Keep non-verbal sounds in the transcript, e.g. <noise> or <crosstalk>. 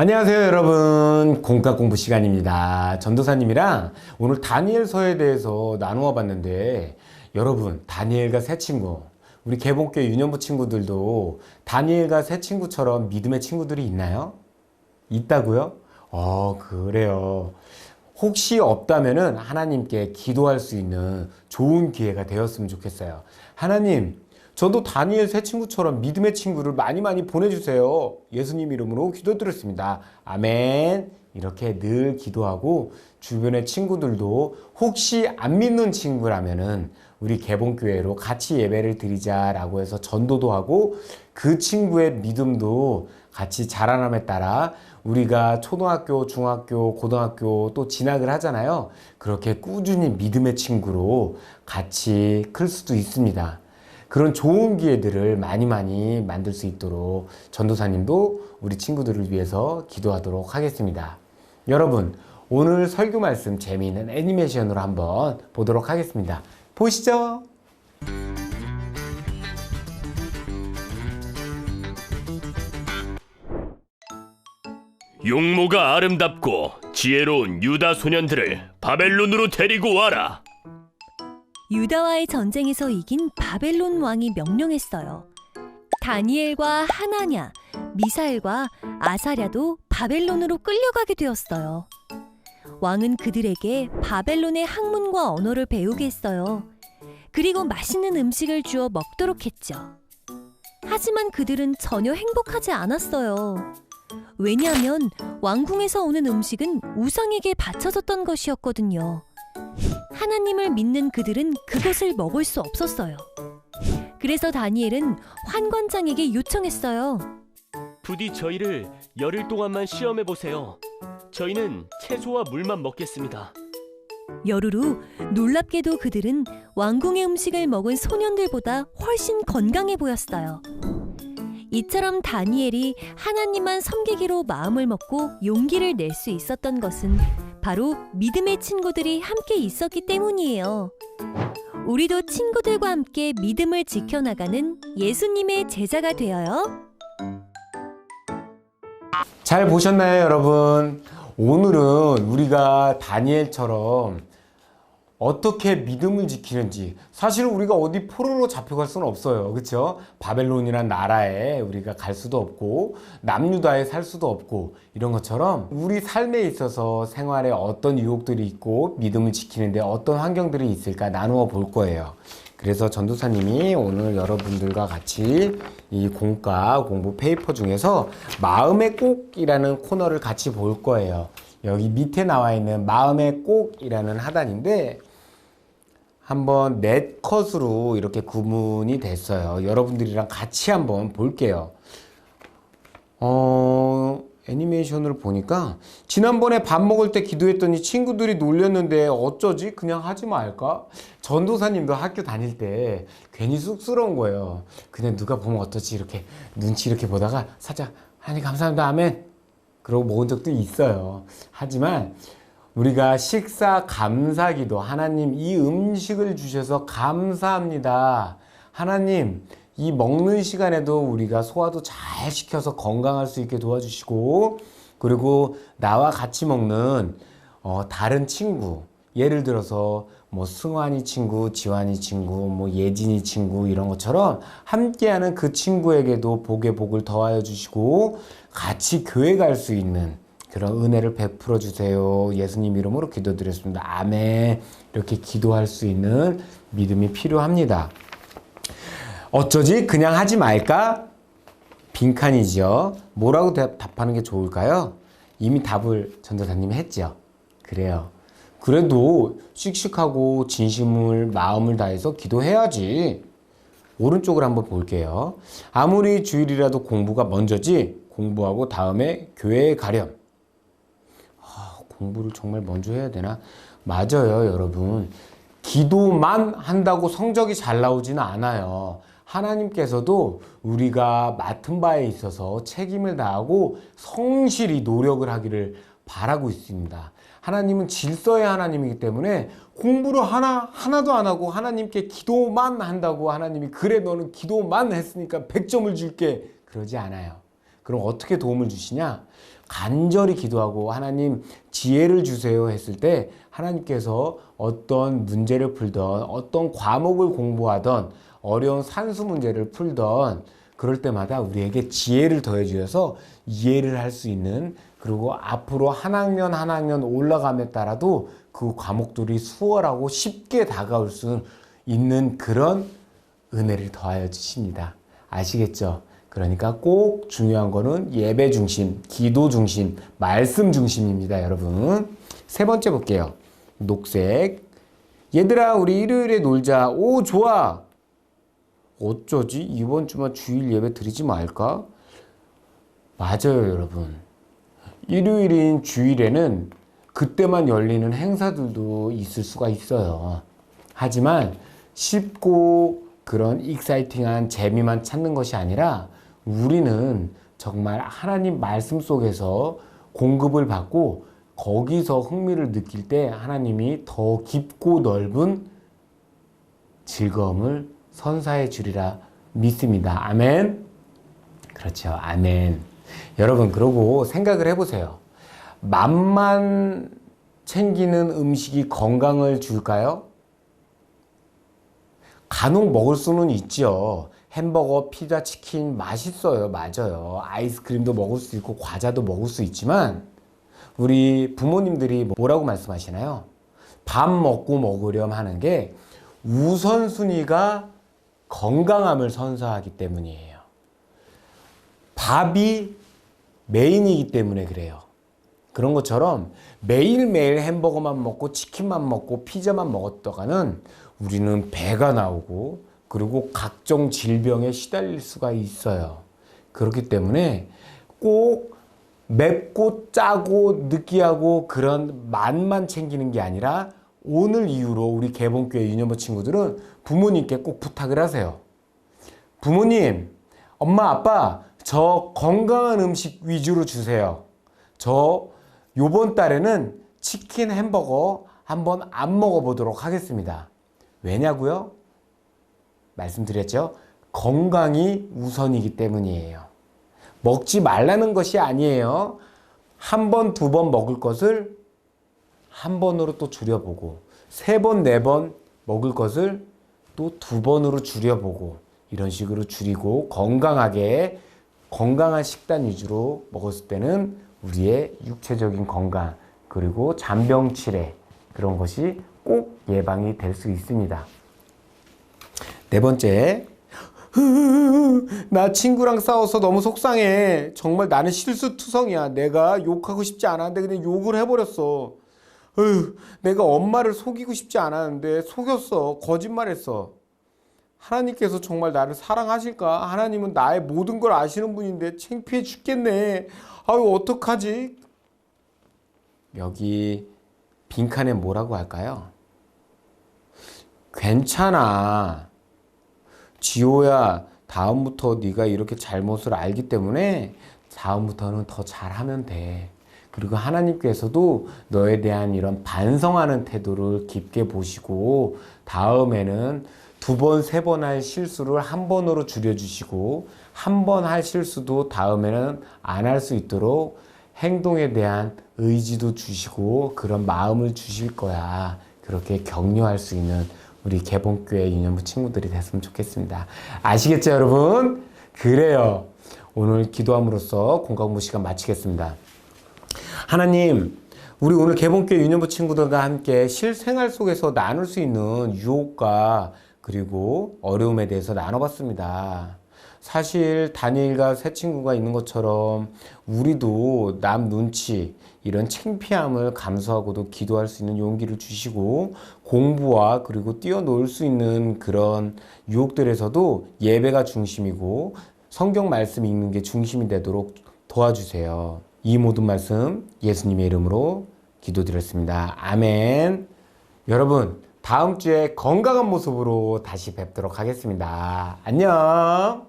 안녕하세요 여러분 공과 공부 시간입니다 전도사님이랑 오늘 다니엘서에 대해서 나누어 봤는데 여러분 다니엘과 새 친구 우리 개봉교회 유년부 친구들도 다니엘과 새 친구처럼 믿음의 친구들이 있나요? 있다고요? 어 그래요 혹시 없다면은 하나님께 기도할 수 있는 좋은 기회가 되었으면 좋겠어요 하나님 저도 다니엘 새 친구처럼 믿음의 친구를 많이 많이 보내주세요. 예수님 이름으로 기도드렸습니다. 아멘. 이렇게 늘 기도하고 주변의 친구들도 혹시 안 믿는 친구라면은 우리 개봉교회로 같이 예배를 드리자라고 해서 전도도 하고 그 친구의 믿음도 같이 자라남에 따라 우리가 초등학교, 중학교, 고등학교 또 진학을 하잖아요. 그렇게 꾸준히 믿음의 친구로 같이 클 수도 있습니다. 그런 좋은 기회들을 많이 많이 만들 수 있도록 전도사님도 우리 친구들을 위해서 기도하도록 하겠습니다. 여러분, 오늘 설교 말씀 재미있는 애니메이션으로 한번 보도록 하겠습니다. 보시죠. 용모가 아름답고 지혜로운 유다 소년들을 바벨론으로 데리고 와라. 유다와의 전쟁에서 이긴 바벨론 왕이 명령했어요. 다니엘과 하나냐, 미사엘과 아사랴도 바벨론으로 끌려가게 되었어요. 왕은 그들에게 바벨론의 학문과 언어를 배우게 했어요. 그리고 맛있는 음식을 주어 먹도록 했죠. 하지만 그들은 전혀 행복하지 않았어요. 왜냐하면 왕궁에서 오는 음식은 우상에게 바쳐졌던 것이었거든요. 하나님을 믿는 그들은 그것을 먹을 수 없었어요. 그래서 다니엘은 환관장에게 요청했어요. 부디 저희를 열흘 동안만 시험해 보세요. 저희는 채소와 물만 먹겠습니다. 열흘 후 놀랍게도 그들은 왕궁의 음식을 먹은 소년들보다 훨씬 건강해 보였어요. 이처럼 다니엘이 하나님만 섬기기로 마음을 먹고 용기를 낼 수 있었던 것은 바로 믿음의 친구들이 함께 있었기 때문이에요. 우리도 친구들과 함께 믿음을 지켜나가는 예수님의 제자가 되어요. 잘 보셨나요, 여러분? 오늘은 우리가 다니엘처럼 어떻게 믿음을 지키는지 사실 우리가 어디 포로로 잡혀갈 수는 없어요. 그렇죠? 바벨론이란 나라에 우리가 갈 수도 없고 남유다에 살 수도 없고 이런 것처럼 우리 삶에 있어서 생활에 어떤 유혹들이 있고 믿음을 지키는데 어떤 환경들이 있을까 나누어 볼 거예요. 그래서 전도사님이 오늘 여러분들과 같이 이 공과 공부 페이퍼 중에서 마음의 꼭이라는 코너를 같이 볼 거예요. 여기 밑에 나와 있는 마음의 꼭이라는 하단인데 한번 넷 컷으로 이렇게 구분이 됐어요. 여러분들이랑 같이 한번 볼게요. 어, 애니메이션을 보니까 지난번에 밥 먹을 때 기도했더니 친구들이 놀렸는데 어쩌지? 그냥 하지 말까? 전도사님도 학교 다닐 때 괜히 쑥스러운 거예요. 그냥 누가 보면 어떠지? 이렇게 눈치 이렇게 보다가 살짝 하니 감사합니다. 아멘. 그러고 먹은 적도 있어요. 하지만 우리가 식사 감사기도 하나님 이 음식을 주셔서 감사합니다. 하나님 이 먹는 시간에도 우리가 소화도 잘 시켜서 건강할 수 있게 도와주시고 그리고 나와 같이 먹는 어, 다른 친구 예를 들어서 뭐 승환이 친구, 지환이 친구, 뭐 예진이 친구 이런 것처럼 함께하는 그 친구에게도 복의 복을 더하여 주시고 같이 교회 갈 수 있는 그런 은혜를 베풀어 주세요. 예수님 이름으로 기도드렸습니다. 아멘. 이렇게 기도할 수 있는 믿음이 필요합니다. 어쩌지? 그냥 하지 말까? 빈칸이죠. 뭐라고 대- 답하는 게 좋을까요? 이미 답을 전도사님이 했죠. 그래요. 그래도 씩씩하고 진심을 마음을 다해서 기도해야지. 오른쪽을 한번 볼게요. 아무리 주일이라도 공부가 먼저지 공부하고 다음에 교회에 가렴. 아, 공부를 정말 먼저 해야 되나? 맞아요, 여러분. 기도만 한다고 성적이 잘 나오지는 않아요. 하나님께서도 우리가 맡은 바에 있어서 책임을 다하고 성실히 노력을 하기를 바라고 있습니다. 하나님은 질서의 하나님이기 때문에 공부를 하나 하나도 안 하고 하나님께 기도만 한다고 하나님이 그래 너는 기도만 했으니까 100점을 줄게 그러지 않아요. 그럼 어떻게 도움을 주시냐? 간절히 기도하고 하나님 지혜를 주세요 했을 때 하나님께서 어떤 문제를 풀던 어떤 과목을 공부하던 어려운 산수 문제를 풀던 그럴 때마다 우리에게 지혜를 더해 주셔서 이해를 할 수 있는 그리고 앞으로 한 학년 한 학년 올라감에 따라도 그 과목들이 수월하고 쉽게 다가올 수 있는 그런 은혜를 더하여 주십니다. 아시겠죠? 그러니까 꼭 중요한 거는 예배 중심, 기도 중심, 말씀 중심입니다, 여러분. 세 번째 볼게요. 녹색. 얘들아, 우리 일요일에 놀자. 오, 좋아. 어쩌지? 이번 주만 주일 예배 드리지 말까? 맞아요, 여러분. 일요일인 주일에는 그때만 열리는 행사들도 있을 수가 있어요. 하지만 쉽고 그런 익사이팅한 재미만 찾는 것이 아니라 우리는 정말 하나님 말씀 속에서 공급을 받고 거기서 흥미를 느낄 때 하나님이 더 깊고 넓은 즐거움을 선사해 주리라 믿습니다. 아멘. 그렇죠. 아멘. 여러분, 그러고 생각을 해보세요. 맛만 챙기는 음식이 건강을 줄까요? 간혹 먹을 수는 있죠. 햄버거, 피자, 치킨 맛있어요. 맞아요. 아이스크림도 먹을 수 있고 과자도 먹을 수 있지만 우리 부모님들이 뭐라고 말씀하시나요? 밥 먹고 먹으렴 하는 게 우선순위가 건강함을 선사하기 때문이에요. 밥이 메인이기 때문에 그래요. 그런 것처럼 매일매일 햄버거만 먹고 치킨만 먹고 피자만 먹었다가는 우리는 배가 나오고 그리고 각종 질병에 시달릴 수가 있어요. 그렇기 때문에 꼭 맵고 짜고 느끼하고 그런 맛만 챙기는 게 아니라 오늘 이후로 우리 개봉교회 유년부 친구들은 부모님께 꼭 부탁을 하세요. 부모님, 엄마, 아빠, 저 건강한 음식 위주로 주세요. 저 요번 달에는 치킨 햄버거 한번 안 먹어보도록 하겠습니다. 왜냐고요? 말씀드렸죠? 건강이 우선이기 때문이에요. 먹지 말라는 것이 아니에요. 한 번, 두 번 먹을 것을 한 번으로 또 줄여보고, 세 번, 네 번 먹을 것을 또 두 번으로 줄여보고, 이런 식으로 줄이고 건강하게 건강한 식단 위주로 먹었을 때는 우리의 육체적인 건강 그리고 잔병 치레 그런 것이 꼭 예방이 될 수 있습니다. 네 번째. <laughs> 나 친구랑 싸워서 너무 속상해. 정말 나는 실수투성이야. 내가 욕하고 싶지 않았는데 그냥 욕을 해버렸어. 어휴, 내가 엄마를 속이고 싶지 않았는데 속였어. 거짓말했어. 하나님께서 정말 나를 사랑하실까? 하나님은 나의 모든 걸 아시는 분인데 창피해 죽겠네. 아유, 어떡하지? 여기 빈칸에 뭐라고 할까요? 괜찮아. 지호야, 다음부터 네가 이렇게 잘못을 알기 때문에 다음부터는 더 잘하면 돼. 그리고 하나님께서도 너에 대한 이런 반성하는 태도를 깊게 보시고 다음에는 두 번, 세 번 할 실수를 한 번으로 줄여주시고 한 번 할 실수도 다음에는 안 할 수 있도록 행동에 대한 의지도 주시고 그런 마음을 주실 거야. 그렇게 격려할 수 있는 우리 개봉교회 유년부 친구들이 됐으면 좋겠습니다. 아시겠죠, 여러분? 그래요. 오늘 기도함으로써 공강부 시간 마치겠습니다. 하나님, 우리 오늘 개봉교회 유년부 친구들과 함께 실생활 속에서 나눌 수 있는 유혹과 그리고 어려움에 대해서 나눠봤습니다. 사실 다니엘과 새 친구가 있는 것처럼 우리도 남 눈치 이런 창피함을 감수하고도 기도할 수 있는 용기를 주시고 공부와 그리고 뛰어놀 수 있는 그런 유혹들에서도 예배가 중심이고 성경 말씀 읽는 게 중심이 되도록 도와주세요. 이 모든 말씀 예수님의 이름으로 기도드렸습니다. 아멘. 여러분, 다음 주에 건강한 모습으로 다시 뵙도록 하겠습니다. 안녕.